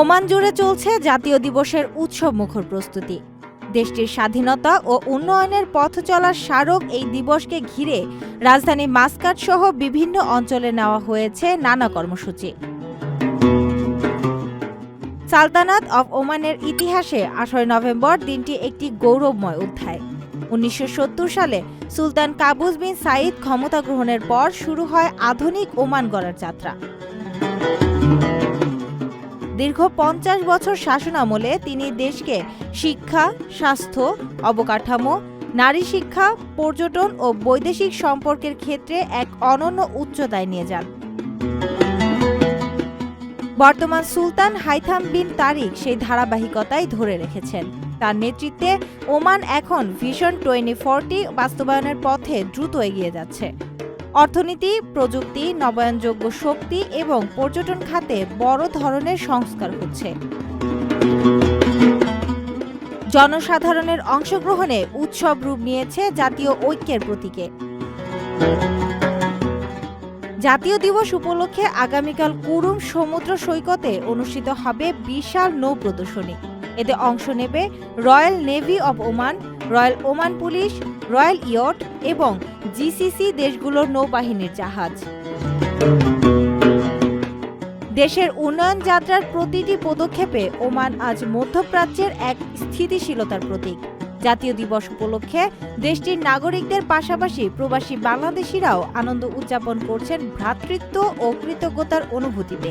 Oman জুড়ে চলছে জাতীয় দিবসের উৎসব মুখর প্রস্তুতি। দেশটির স্বাধীনতা ও উন্নয়নের পথ চলার স্মারক এই দিবসকে ঘিরে রাজধানী মাস্কাট সহ বিভিন্ন অঞ্চলে নেওয়া হয়েছে নানা কর্মসূচি। সালতানাত অব ওমানের ইতিহাসে আঠারোই নভেম্বর দিনটি একটি গৌরবময় অধ্যায়। উনিশশো সত্তর সালে সুলতান কাবুজ বিন সাইদ ক্ষমতা গ্রহণের পর শুরু হয় আধুনিক ওমান গড়ার যাত্রা। দীর্ঘ পঞ্চাশ বছর শাসনামলে তিনি দেশকে শিক্ষা, স্বাস্থ্য, অবকাঠামো, নারী শিক্ষা, পর্যটন ও বৈদেশিক সম্পর্কের ক্ষেত্রে এক অনন্য উচ্চতায় নিয়ে যান। বর্তমান সুলতান হাইথাম বিন তারিক সেই ধারাবাহিকতাই ধরে রেখেছেন। তার নেতৃত্বে ওমান এখন ভিশন টোয়েন্টি ফোরটি বাস্তবায়নের পথে দ্রুত এগিয়ে যাচ্ছে। অর্থনীতি, প্রযুক্তি, নবায়নযোগ্য শক্তি এবং পর্যটন খাতে বড় ধরনের সংস্কার হচ্ছে। জনসাধারণের অংশগ্রহণে উৎসব রূপ নিয়েছে জাতীয় ঐক্যের প্রতীকে। জাতীয় দিবস উপলক্ষে আগামীকাল কুরুম সমুদ্র সৈকতে অনুষ্ঠিত হবে বিশাল নৌ প্রদর্শনী। এতে অংশ নেবে royal navy of Oman, royal Oman police, royal yacht এবং জিসিসি দেশগুলোর নৌবাহিনীর জাহাজ। দেশের উন্নয়ন যাত্রার প্রতিটি পদক্ষেপে ওমান আজ মধ্যপ্রাচ্যের এক স্থিতিশীলতার প্রতীক। জাতীয় দিবস উপলক্ষে দেশটির নাগরিকদের পাশাপাশি প্রবাসী বাংলাদেশিরাও আনন্দ উদযাপন করছেন ভ্রাতৃত্ব ও কৃতজ্ঞতার অনুভূতিতে।